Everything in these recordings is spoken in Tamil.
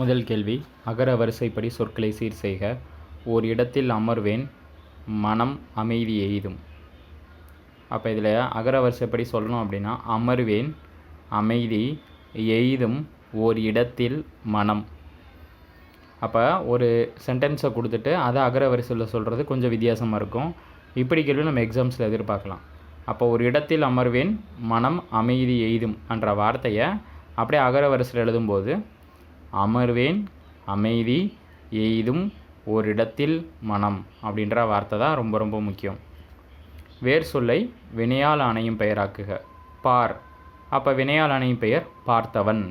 முதல் கேள்வி அகர வரிசைப்படி சொற்களை சீர் செய்க. ஓர் இடத்தில் அமர்வேன் மனம் அமைதி எய்தும். அப்போ இதில் அகர வரிசைப்படி சொல்லணும் அப்படின்னா அமர்வேன் அமைதி எய்தும் ஓர் இடத்தில் மனம். அப்போ ஒரு சென்டென்ஸை கொடுத்துட்டு அதை அகர வரிசையில் சொல்கிறது கொஞ்சம் வித்தியாசமாக இருக்கும். இப்படி கேள்வி நம்ம எக்ஸாம்ஸில் எதிர்பார்க்கலாம். அப்போ ஒரு இடத்தில் அமர்வேன் மனம் அமைதி எய்தும் என்ற வார்த்தையை அப்படியே அகர வரிசையில் எழுதும்போது அமர்வேன் அமைதி எய்தும் ஓரிடத்தில் மனம் அப்படின்ற வார்த்தை தான் ரொம்ப ரொம்ப முக்கியம். வேர் சொல்லை வினையால் அணையும் பெயராக்குக. பார். அப்போ வினையால் அணையும் பெயர் பார்த்தவன்.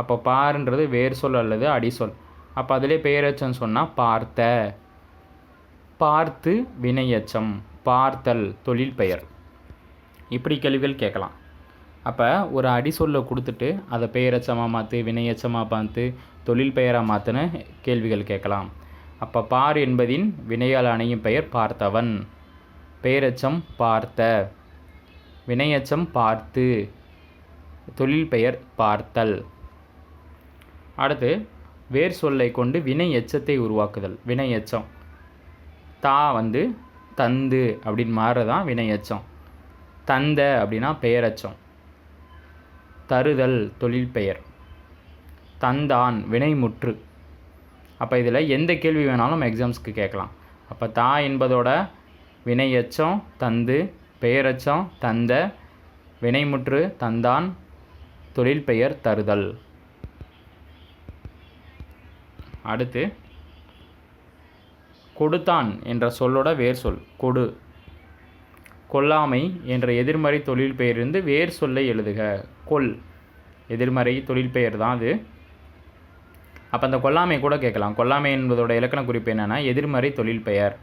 அப்போ பார்ன்றது வேர் சொல் அல்லது அடிசொல் அப்போ அதிலே பெயரச்சம் சொன்னால் பார்த்த. பார்த்து வினையச்சம் பார்த்தல் தொழில் பெயர். இப்படி கேள்விகள் கேட்கலாம். அப்போ ஒரு அடிசொல்லை கொடுத்துட்டு அதை பெயரச்சமாக மாற்று வினையச்சமாக பார்த்து தொழில் பெயராக மாற்றுன கேள்விகள் கேட்கலாம். அப்போ பார் என்பதின் வினையால் அணையும் பெயர் பார்த்தவன். பெயரச்சம் பார்த்த. வினையச்சம் பார்த்து. தொழில் பெயர் பார்த்தல். அடுத்து வேர் சொல்லை கொண்டு வினை எச்சத்தை உருவாக்குதல். வினை எச்சம். தா வந்து தந்து அப்படின்னு மாறுறதான் வினை எச்சம். தந்த அப்படின்னா பெயரச்சம் தருதல் தொழில் பெயர். தந்தான் வினைமுற்று அப்போ இதில் எந்த கேள்வி வேணாலும் நம்ம எக்ஸாம்ஸ்க்கு கேட்கலாம். அப்போ தா என்பதோட வினையச்சம் தந்து பெயரச்சம் தந்த வினைமுற்று தந்தான் தொழில் பெயர் தருதல். அடுத்து கொடுத்தான் என்ற சொல்லோட வேர் சொல். கொடு. கொல்லாமை என்ற எதிர்மறை தொழில் பெயரிலிருந்து வேர் சொல்லை எழுதுக. கொல். எதிர்மறை தொழில் பெயர் தான் அது. அப்போ அந்த கொல்லாமை கூட கேட்கலாம். கொல்லாமை என்பதோட இலக்கண குறிப்பு என்னென்னா எதிர்மறை தொழில் பெயர்.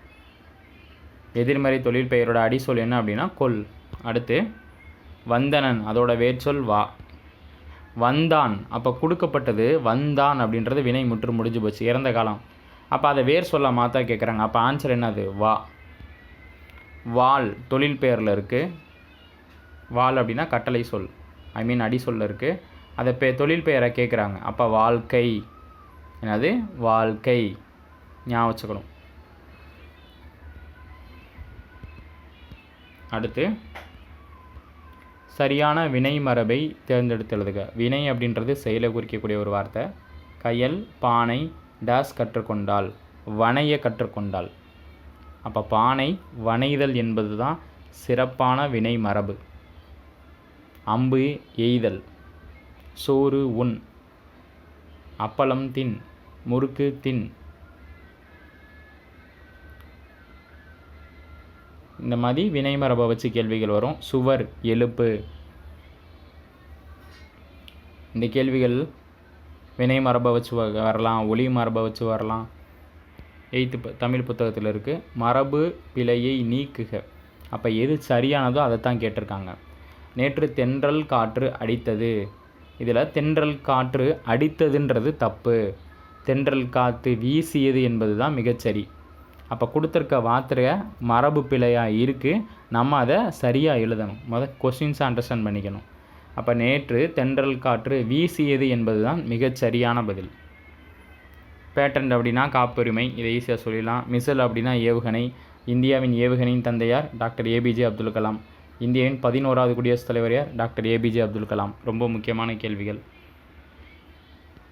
எதிர்மறை தொழில் பெயரோட அடிசொல் என்ன அப்படின்னா கொல். அடுத்து வந்தனன் அதோட வேர்ச்சொல் வா. வந்தான். அப்போ கொடுக்கப்பட்டது வந்தான் அப்படின்றது வினை முற்று முடிஞ்சு போச்சு. இறந்த காலம். அப்போ அதை வேர் சொல்ல மாற்றா கேட்குறாங்க அப்போ ஆன்சர் என்னது? வா. வால் தொழில் பெயரில் இருக்குது வால் அப்படின்னா கட்டளை சொல். ஐ மீன் அடி சொல்ல இருக்குது அதை பெ தொழில் பெயரை கேட்குறாங்க அப்போ வாழ்க்கை. என்னது? வாழ்க்கை. ஞாபகம் வச்சுக்கணும். அடுத்து சரியான வினை மரபை தேர்ந்தெடுத்து எழுதுக. வினை அப்படின்றது செயலை குறிக்கக்கூடிய ஒரு வார்த்தை. கையல் பானை டேஸ் கற்றுக்கொண்டால். வனைய கற்றுக்கொண்டால். அப்போ பானை வனைதல் என்பது தான் சிறப்பான வினை மரபு. அம்பு எய்தல் சோறு உண் அப்பளம் தின் முறுக்கு தின். இந்த மாதிரி வினைமரபை வச்சு கேள்விகள் வரும். சுவர் எழுப்பு. இந்த கேள்விகள் வினை மரபை வச்சு வ- வரலாம் ஒளி மரபை வச்சு வரலாம். எயித்து தமிழ் புத்தகத்தில் இருக்குது மரபு பிழையை நீக்குக. அப்போ எது சரியானதோ அதை தான் கேட்டிருக்காங்க. நேற்று தென்றல் காற்று அடித்தது. இதில் தென்றல் காற்று அடித்ததுன்றது தப்பு. தென்றல் காற்று வீசியது என்பது தான் மிகச்சரி அப்போ கொடுத்துருக்க வார்த்தையை மரபு பிழையாக இருக்குது நம்ம அதை சரியாக எழுதணும். முதல் கொஸ்டின்ஸை அண்டர்ஸ்டாண்ட் பண்ணிக்கணும். அப்போ நேற்று தென்றல் காற்று வீசியது என்பது தான் மிகச்சரியான பதில். பேட்டன்ட் அப்படின்னா காப்புரிமை இதை ஈஸியாக சொல்லிடலாம். மிசல் அப்படின்னா ஏவுகணை இந்தியாவின் ஏவுகணையின் தந்தையார் டாக்டர் ஏபிஜே அப்துல் கலாம். இந்தியாவின் பதினோராவது குடியரசுத் தலைவர் யார்? Doctor APJ Abdul Kalam. ரொம்ப முக்கியமான கேள்விகள்.